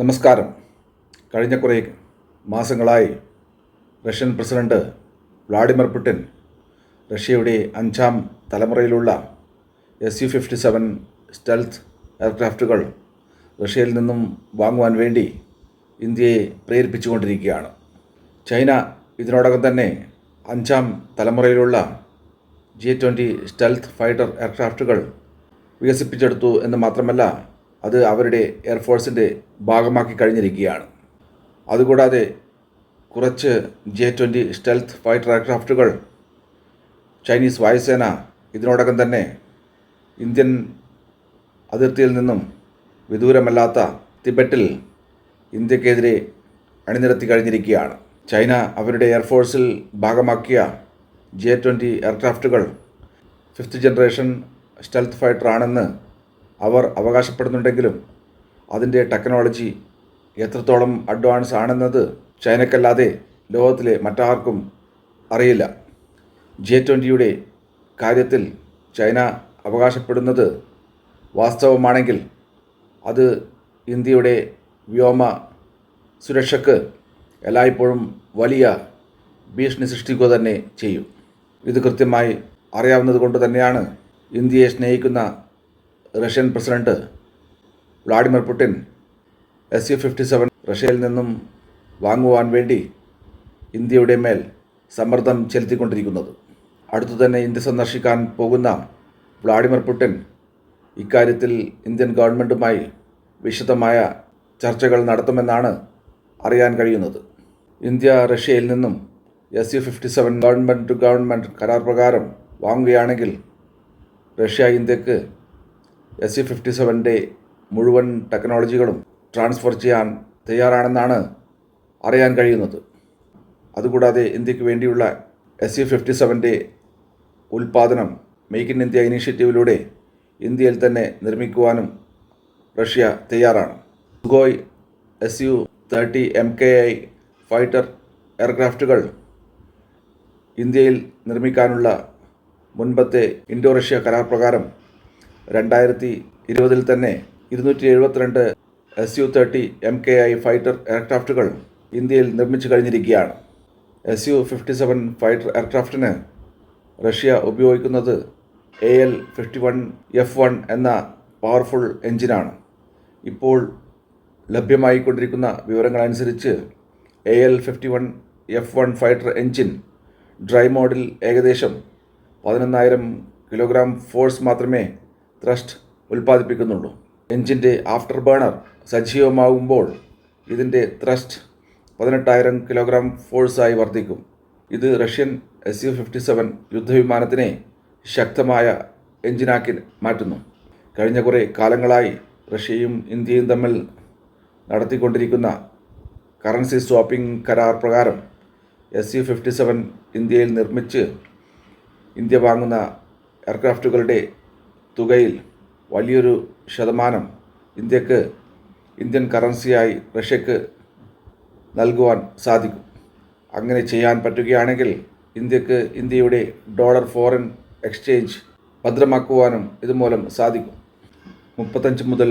നമസ്കാരം. കഴിഞ്ഞ കുറേ മാസങ്ങളായി റഷ്യൻ പ്രസിഡന്റ് വ്ളാഡിമിർ പുടിൻ റഷ്യയുടെ അഞ്ചാം തലമുറയിലുള്ള S U fifty seven stealth എയർക്രാഫ്റ്റുകൾ റഷ്യയിൽ നിന്നും വാങ്ങുവാൻ വേണ്ടി ഇന്ത്യയെ പ്രേരിപ്പിച്ചുകൊണ്ടിരിക്കുകയാണ്. ചൈന ഇതിനോടകം തന്നെ അഞ്ചാം തലമുറയിലുള്ള ജി ട്വന്റി സ്റ്റെൽത്ത് ഫൈറ്റർ എയർക്രാഫ്റ്റുകൾ വികസിപ്പിച്ചെടുത്തു എന്ന് മാത്രമല്ല അത് അവരുടെ എയർഫോഴ്സിന്റെ ഭാഗമാക്കി കഴിഞ്ഞിരിക്കുകയാണ്. അതുകൂടാതെ കുറച്ച് ജെ ട്വന്റി സ്റ്റെൽത്ത് ഫൈറ്റർ എയർക്രാഫ്റ്റുകൾ ചൈനീസ് വായുസേന ഇതിനോടകം തന്നെ ഇന്ത്യൻ അതിർത്തിയിൽ നിന്നും വിദൂരമല്ലാത്ത തിബറ്റിൽ ഇന്ത്യക്കെതിരെ അണിനിരത്തി കഴിഞ്ഞിരിക്കുകയാണ്. ചൈന അവരുടെ എയർഫോഴ്സിൽ ഭാഗമാക്കിയ ജെ ട്വന്റി എയർക്രാഫ്റ്റുകൾ ഫിഫ്ത്ത് ജനറേഷൻ സ്റ്റെൽത്ത് ഫൈറ്റർ ആണെന്ന് അവർ അവകാശപ്പെടുന്നുണ്ടെങ്കിലും അതിന്റെ ടെക്നോളജി എത്രത്തോളം അഡ്വാൻസ് ആണെന്നത് ചൈനക്കല്ലാതെ ലോകത്തിലെ മറ്റാർക്കും അറിയില്ല. ജെ ട്വന്റിയുടെ കാര്യത്തിൽ ചൈന അവകാശപ്പെടുന്നത് വാസ്തവമാണെങ്കിൽ അത് ഇന്ത്യയുടെ വ്യോമ സുരക്ഷയ്ക്ക് എല്ലായ്പ്പോഴും വലിയ ഭീഷണി സൃഷ്ടിക്കുക തന്നെ ചെയ്യും. ഇത് കൃത്യമായി അറിയാവുന്നത് കൊണ്ട് തന്നെയാണ് ഇന്ത്യയെ സ്നേഹിക്കുന്ന Russian president Vladimir Putin S U fifty seven റഷ്യയിൽ നിന്നും വാങ്ങുവാൻ വേണ്ടി ഇന്ത്യയുടെ മേൽ സമ്മർദ്ദം ചെലുത്തിക്കൊണ്ടിരിക്കുന്നത്. അടുത്തു തന്നെ ഇന്ത്യ സന്ദർശിക്കാൻ പോകുന്ന വ്ളാഡിമിർ പുടിൻ ഇക്കാര്യത്തിൽ ഇന്ത്യൻ ഗവൺമെന്റുമായി വിശദമായ ചർച്ചകൾ നടത്തുമെന്നാണ് അറിയാൻ കഴിയുന്നത്. ഇന്ത്യ റഷ്യയിൽ നിന്നും S U fifty seven government to government കരാർ പ്രകാരം വാങ്ങുകയാണെങ്കിൽ റഷ്യ ഇന്ത്യയ്ക്ക് എസ് സി ഫിഫ്റ്റി സെവന്റെ മുഴുവൻ ടെക്നോളജികളും ട്രാൻസ്ഫർ ചെയ്യാൻ തയ്യാറാണെന്നാണ് അറിയാൻ കഴിയുന്നത്. അതുകൂടാതെ ഇന്ത്യയ്ക്ക് വേണ്ടിയുള്ള എസ് സി ഫിഫ്റ്റി സെവന്റെ ഉൽപ്പാദനം മെയ്ക്ക് ഇൻ ഇന്ത്യ ഇനീഷ്യേറ്റീവിലൂടെ ഇന്ത്യയിൽ തന്നെ നിർമ്മിക്കുവാനും റഷ്യ തയ്യാറാണ്. Sukhoi S U thirty M K I fighter എയർക്രാഫ്റ്റുകൾ ഇന്ത്യയിൽ നിർമ്മിക്കാനുള്ള മുൻപത്തെ ഇൻഡോ റഷ്യ കരാർ പ്രകാരം രണ്ടായിരത്തി ഇരുപതിൽ തന്നെ ഇരുന്നൂറ്റി എഴുപത്തിരണ്ട് S U thirty M K I fighter എയർക്രാഫ്റ്റുകൾ ഇന്ത്യയിൽ നിർമ്മിച്ചു കഴിഞ്ഞിരിക്കുകയാണ്. S U fifty seven fighter എയർക്രാഫ്റ്റിന് Russia ഉപയോഗിക്കുന്നത് A L fifty one F one എന്ന പവർഫുൾ എഞ്ചിനാണ്. ഇപ്പോൾ ലഭ്യമായിക്കൊണ്ടിരിക്കുന്ന വിവരങ്ങളനുസരിച്ച് A L fifty one F one fighter engine dry മോഡിൽ ഏകദേശം പതിനൊന്നായിരം കിലോഗ്രാം ഫോഴ്സ് മാത്രമേ ത്രസ്റ്റ് ഉൽപ്പാദിപ്പിക്കുന്നുള്ളൂ. എഞ്ചിന്റെ ആഫ്റ്റർ ബേണർ സജീവമാകുമ്പോൾ ഇതിന്റെ ത്രസ്റ്റ് പതിനെട്ടായിരം കിലോഗ്രാം ഫോഴ്സായി വർദ്ധിക്കും. ഇത് Russian S U fifty seven യുദ്ധവിമാനത്തിനെ ശക്തമായ എഞ്ചിനാക്കി മാറ്റുന്നു. കഴിഞ്ഞ കുറേ കാലങ്ങളായി റഷ്യയും ഇന്ത്യയും തമ്മിൽ നടത്തിക്കൊണ്ടിരിക്കുന്ന കറൻസി സ്വാപ്പിംഗ് കരാർ പ്രകാരം എസ് യു ഫിഫ്റ്റി സെവൻ ഇന്ത്യയിൽ നിർമ്മിച്ച് ഇന്ത്യ വാങ്ങുന്ന എയർക്രാഫ്റ്റുകളുടെ തുകയിൽ വലിയൊരു ശതമാനം ഇന്ത്യയ്ക്ക് ഇന്ത്യൻ കറൻസിയായി റഷ്യക്ക് നൽകുവാൻ സാധിക്കും. അങ്ങനെ ചെയ്യാൻ പറ്റുകയാണെങ്കിൽ ഇന്ത്യയ്ക്ക് ഇന്ത്യയുടെ ഡോളർ ഫോറിൻ എക്സ്ചേഞ്ച് ഭദ്രമാക്കുവാനും ഇതുമൂലം സാധിക്കും. മുപ്പത്തഞ്ച് മുതൽ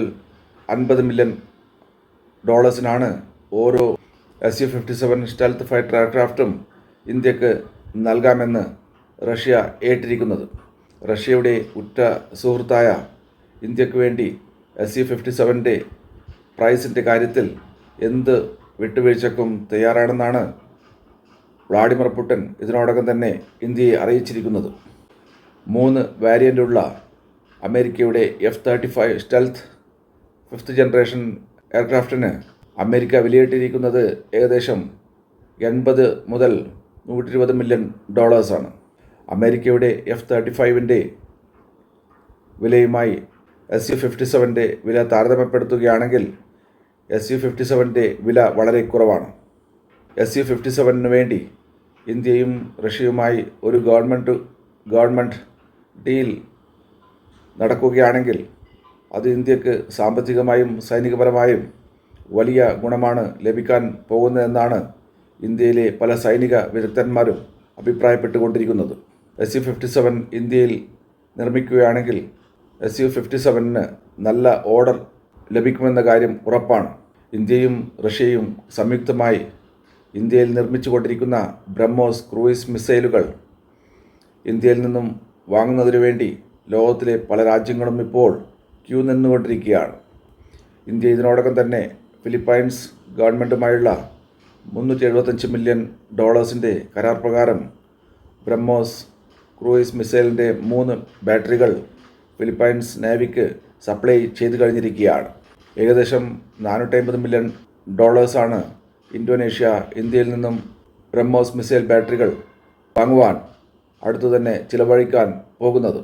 അൻപത് മില്യൺ ഡോളേഴ്സിനാണ് ഓരോ S U fifty seven stealth fighter എയർക്രാഫ്റ്റും ഇന്ത്യയ്ക്ക് നൽകാമെന്ന് റഷ്യ ഏറ്റിരിക്കുന്നത്. റഷ്യയുടെ ഉറ്റ സുഹൃത്തായ ഇന്ത്യയ്ക്ക് വേണ്ടി സി ഫിഫ്റ്റി സെവന്റെ പ്രൈസിന്റെ കാര്യത്തിൽ എന്ത് വിട്ടുവീഴ്ചക്കും തയ്യാറാണെന്നാണ് വ്ളാഡിമിർ പുടിൻ ഇതിനോടകം തന്നെ ഇന്ത്യയെ അറിയിച്ചിരിക്കുന്നത്. മൂന്ന് വാരിയന്റുള്ള അമേരിക്കയുടെ F thirty five stealth fifth generation എയർക്രാഫ്റ്റിന് America വിലയിട്ടിരിക്കുന്നത് ഏകദേശം എൺപത് മുതൽ നൂറ്റി ഇരുപത് മില്യൺ ഡോളേഴ്സാണ് അമേരിക്കയുടെ എഫ് തേർട്ടി ഫൈവിന്റെ വിലയുമായി എസ് യു ഫിഫ്റ്റി സെവന്റെ വില താരതമ്യപ്പെടുത്തുകയാണെങ്കിൽ എസ് യു ഫിഫ്റ്റി സെവന്റെ വില വളരെ കുറവാണ്. എസ് യു ഫിഫ്റ്റി സെവനിന് വേണ്ടി ഇന്ത്യയും റഷ്യയുമായി ഒരു ഗവൺമെന്റ് ഗവൺമെന്റ് ഡീൽ നടക്കുകയാണെങ്കിൽ അത് ഇന്ത്യയ്ക്ക് സാമ്പത്തികമായും സൈനികപരമായും വലിയ ഗുണമാണ് ലഭിക്കാൻ പോകുന്നതെന്നാണ് ഇന്ത്യയിലെ പല സൈനിക വിദഗ്ധന്മാരും അഭിപ്രായപ്പെട്ടുകൊണ്ടിരിക്കുന്നത്. എസ് യു ഫിഫ്റ്റി സെവൻ ഇന്ത്യയിൽ നിർമ്മിക്കുകയാണെങ്കിൽ എസ് യു ഫിഫ്റ്റി സെവനിന് നല്ല ഓർഡർ ലഭിക്കുമെന്ന കാര്യം ഉറപ്പാണ്. ഇന്ത്യയും റഷ്യയും സംയുക്തമായി ഇന്ത്യയിൽ നിർമ്മിച്ചുകൊണ്ടിരിക്കുന്ന ബ്രഹ്മോസ് ക്രൂയിസ് മിസൈലുകൾ ഇന്ത്യയിൽ നിന്നും വാങ്ങുന്നതിനു വേണ്ടി ലോകത്തിലെ പല രാജ്യങ്ങളും ഇപ്പോൾ ക്യൂ നിന്നുകൊണ്ടിരിക്കുകയാണ്. ഇന്ത്യ ഇതിനോടകം തന്നെ ഫിലിപ്പൈൻസ് ഗവൺമെന്റുമായുള്ള മുന്നൂറ്റി എഴുപത്തഞ്ച് മില്യൺ ഡോളേഴ്സിന്റെ കരാർ പ്രകാരം ബ്രഹ്മോസ് ക്രൂയിസ് മിസൈലിന്റെ മൂന്ന് ബാറ്ററികൾ ഫിലിപ്പൈൻസ് നേവിക്ക് സപ്ലൈ ചെയ്തു കഴിഞ്ഞിരിക്കുകയാണ്. ഏകദേശം നാനൂറ്റമ്പത് മില്യൺ ഡോളേഴ്സാണ് ഇന്തോനേഷ്യ ഇന്ത്യയിൽ നിന്നും ബ്രഹ്മോസ് മിസൈൽ ബാറ്ററികൾ വാങ്ങുവാൻ അടുത്തു തന്നെ ചിലവഴിക്കാൻ പോകുന്നത്.